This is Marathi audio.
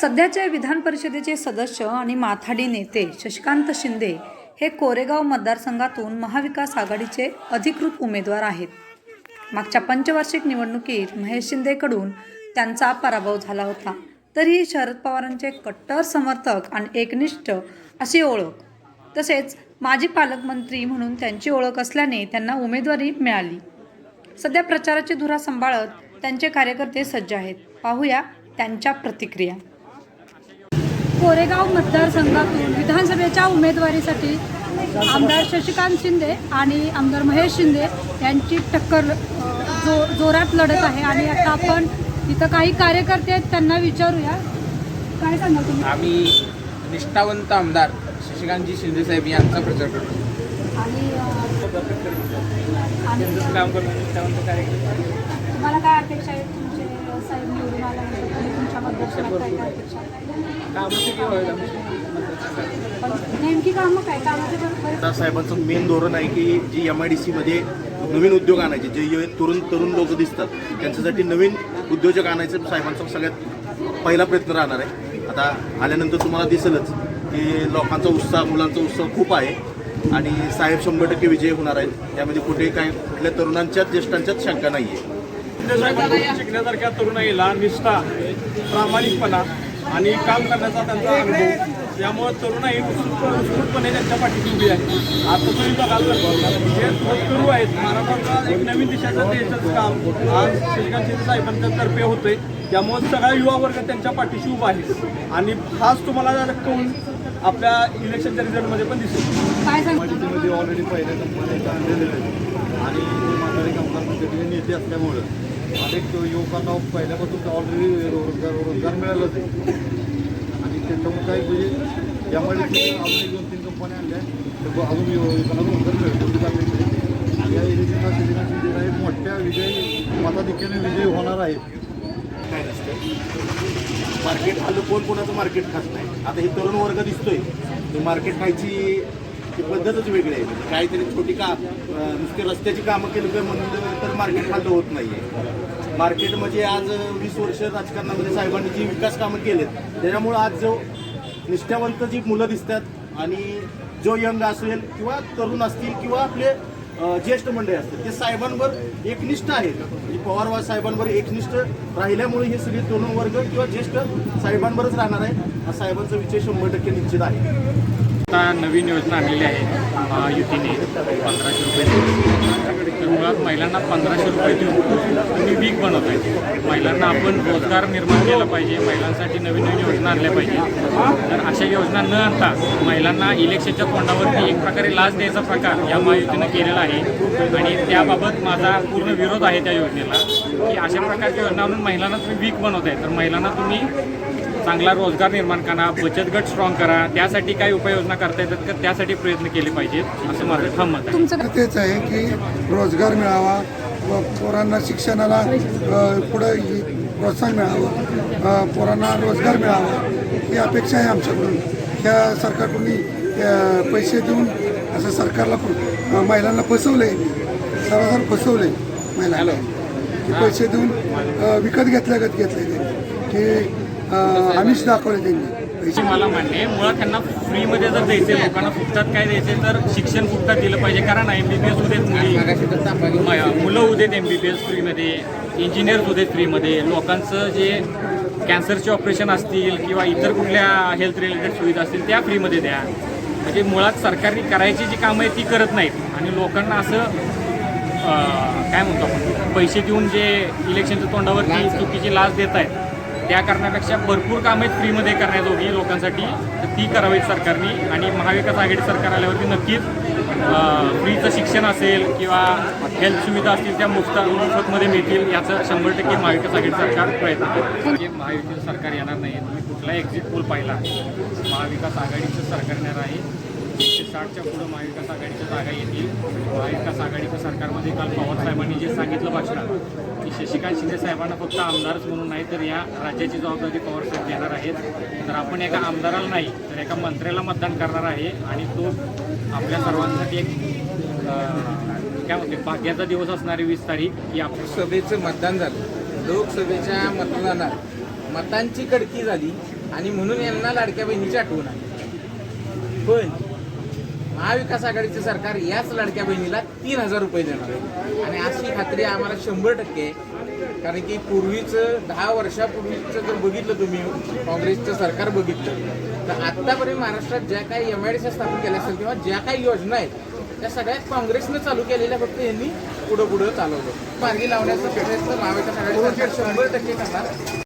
सध्याचे विधान परिषदेचे सदस्य आणि माथाडी नेते शशिकांत शिंदे हे कोरेगाव मतदारसंघातून महाविकास आघाडीचे अधिकृत उमेदवार आहेत. मागच्या पंचवार्षिक निवडणुकीत महेश शिंदेकडून त्यांचा पराभव झाला होता. तरीही शरद पवारांचे कट्टर समर्थक आणि एकनिष्ठ अशी ओळख तसेच माजी पालकमंत्री म्हणून त्यांची ओळख असल्याने त्यांना उमेदवारी मिळाली. सध्या प्रचाराची धुरा सांभाळत त्यांचे कार्यकर्ते सज्ज आहेत. पाहूया त्यांच्या प्रतिक्रिया. कोरेगाव मतदारसंघातून विधानसभेच्या उमेदवारीसाठी आमदार शशिकांत शिंदे आणि आमदार महेश शिंदे यांची टक्कर जो जोरात लढत आहे. आणि आता आपण इथं काही कार्यकर्ते आहेत त्यांना विचारूया. काय सांगाल तुम्ही? आम्ही निष्ठावंत आमदार शशिकांतजी शिंदेसाहेब यांचा प्रचार करतो. आणि तुम्हाला काय अपेक्षा आहे? साहेब निवडून आल्यानंतर तुम्ही तुमच्या मतदारसंघात काय काय अपेक्षा? पण नेमकी कामं काय? कामाचे बरोबर आता साहेबांचं मेन धोरण आहे की जी एम आय डी सीमध्ये नवीन उद्योग आणायचे जे जे तरुण तरुण लोक दिसतात त्यांच्यासाठी नवीन उद्योजक आणायचं साहेबांचा सगळ्यात पहिला प्रयत्न राहणार आहे. आता आल्यानंतर तुम्हाला दिसेलच की लोकांचा उत्साह मुलांचा उत्साह खूप आहे आणि साहेब शंभर टक्के विजय होणार आहेत. त्यामध्ये कुठे काय कुठल्या तरुणांच्याच ज्येष्ठांच्याच शंका नाही आहे शिंदेसाहेबांकडून शिकण्यासारख्या तरुणाईला निष्ठा प्रामाणिकपणा आणि काम करण्याचा त्यांचा अनुभव. यामुळे तरुणाई उत्स्फूर्तपणे त्यांच्या पाठीशी उभी आहे. आता तुम्ही बघाल तर जे होतकरू आहेत. महाराष्ट्राचा एक नवीन दिशाचं द्यायचं काम. आज श्रीकांत साहेबांच्या तर्फे होतंय. त्यामुळे सगळा युवा वर्ग त्यांच्या पाठीशी उभा आहे. आणि हाच तुम्हाला कळून आपल्या इलेक्शनच्या रिझल्टमध्ये पण दिसेल. ऑलरेडी पहिल्या कंपन्या आणलेले आहेत आणि ते म्हातारे कामगार मंडळीचे नेते असल्यामुळं अनेक युवकांना पहिल्यापासून ऑलरेडी रोजगार रोजगार मिळालाच आहे. आणि त्याच्यामुळे काय म्हणजे यामुळे अजून एक दोन तीन कंपन्या आणल्या तर अजून युवकांना रोजगार मिळतो म्हणजे. या इलेक्शनला विजय शिंदे साहेब मोठ्या विजय मताधिक्याने विजयी होणार आहे काय नसतं. मार्केट आलं कोण कोणाचं मार्केट खात नाही. आता हे तरुण वर्ग दिसतोय. मार्केट खायची ती पद्धतच वेगळी आहे. म्हणजे काहीतरी छोटी का नुसते रस्त्याची कामं केली तर म्हणलं तर मार्केट खाल्लं होत नाहीये. मार्केट म्हणजे आज वीस वर्ष राजकारणामध्ये साहेबांनी जी विकास कामं केलेत त्याच्यामुळं आज जो निष्ठावंत जी मुलं दिसतात आणि जो यंग असेल किंवा तरुण असतील किंवा आपले ज्येष्ठ मंडळी असतात ते साहेबांवर एकनिष्ठ आहेत. म्हणजे पवार साहेबांवर एकनिष्ठ राहिल्यामुळे हे सगळे तरुण वर्ग किंवा ज्येष्ठ साहेबांवरच राहणार आहे. हा साहेबांचा विजय शंभर टक्के निश्चित आहे. आता नवीन योजना आणलेली आहे महायुतीने पंधराशे रुपये तर मुळात महिलांना पंधराशे रुपये देऊन तुम्ही वीक बनवत आहे महिलांना आपण रोजगार निर्माण केला पाहिजे महिलांसाठी नवीन नवीन योजना आणल्या पाहिजे. तर अशा योजना न आणता महिलांना इलेक्शनच्या तोंडावरती एक प्रकारे लाच द्यायचा प्रकार या महायुतीनं केलेला आहे. आणि त्याबाबत माझा पूर्ण विरोध आहे त्या योजनेला की अशा प्रकारच्या योजना आणून महिलांना तुम्ही वीक बनवत आहे तर महिलांना तुम्ही चांगला रोजगार निर्माण करा बचत गट स्ट्रॉंग करा त्यासाठी काय उपाययोजना करता येतात का? त्यासाठी प्रयत्न केले पाहिजेत असं माझं ठाम मत आहे. तुमचं तेच आहे की रोजगार मिळावा व पोरांना शिक्षणाला पुढं प्रोत्साहन मिळावं पोरांना रोजगार मिळावा ही अपेक्षा आहे आमच्याकडून. ह्या सरकारकडून पैसे देऊन असं सरकारला महिलांना फसवलं आहे सरासर फसवलं महिलांना की पैसे देऊन विकत घेतल्यागत घेतले त्यांनी की आम्हीच दाखवले त्यांनी. पैसे मला मान्य आहे. मुळात त्यांना फ्रीमध्ये जर द्यायचे लोकांना फुकटात काय द्यायचे तर शिक्षण फुकटात दिलं पाहिजे. कारण एम बी बी एस उदेत मुली. मुलं उदेत एम बी बी एस फ्रीमध्ये इंजिनियर्स उदेत फ्रीमध्ये. लोकांचं जे कॅन्सरचे ऑपरेशन असतील किंवा इतर कुठल्या हेल्थ रिलेटेड सुविधा असतील त्या फ्रीमध्ये द्या. म्हणजे मुळात सरकारने करायची जी कामं आहेत ती करत नाहीत. आणि लोकांना असं काय म्हणतो आपण पैसे देऊन जे इलेक्शनच्या तोंडावर चुकीची लाच देत आहेत त्या करण्यापेक्षा भरपूर कामं आहेत फ्रीमध्ये करण्याजोगी लोकांसाठी. तर ती करावीत सरकारने. आणि महाविकास आघाडी सरकार आल्यावरती नक्कीच फ्रीचं शिक्षण असेल किंवा हेल्थ सुविधा असतील त्या मुफ्त मोफतमध्ये मिळतील याचं शंभर टक्के महाविकास आघाडी सरकार प्रयत्न म्हणजे जे महायुतीचं सरकार येणार नाही. तुम्ही कुठला एक्झिट पोल पाहिला महाविकास आघाडीचं सरकार येणार आहे. एकशे साठच्या पुढं महाविकास आघाडीच्या जागा येतील. महाविकास आघाडीच्या सरकारमध्ये काल पवारसाहेबांनी जे सांगितलं भाषणात की शशिकांत शिंदे साहेबांना फक्त आमदारच म्हणून नाही तर या राज्याची जबाबदारी पवारसाहेब घेणार आहेत. तर आपण एका आमदाराला नाही तर एका मंत्र्याला मतदान करणार आहे. आणि तो आपल्या सर्वांसाठी एक काय म्हणते भाग्याचा दिवस असणारी वीस तारीख की आपल्या सभेचं मतदान झालं. लोकसभेच्या मतदानात मतांची कडकी झाली आणि म्हणून यांना लाडक्या बहिणीची आठवण आली. पण महाविकास आघाडीचे सरकार याच लाडक्या बहिणीला तीन हजार रुपये देणार आहे. आणि अशी खात्री आम्हाला शंभर टक्के आहे. कारण की पूर्वीचं दहा वर्षापूर्वीचं जर बघितलं तुम्ही काँग्रेसचं सरकार बघितलं तर आत्तापर्यंत महाराष्ट्रात ज्या काही एम आय डी स्थापन केल्या असेल किंवा ज्या काही योजना आहेत त्या सगळ्यात काँग्रेसनं चालू केलेल्या फक्त यांनी पुढं पुढं चालवलं. मार्गी लावण्याचा प्रयत्न महाविकास आघाडी सरकार शंभर टक्के करणार.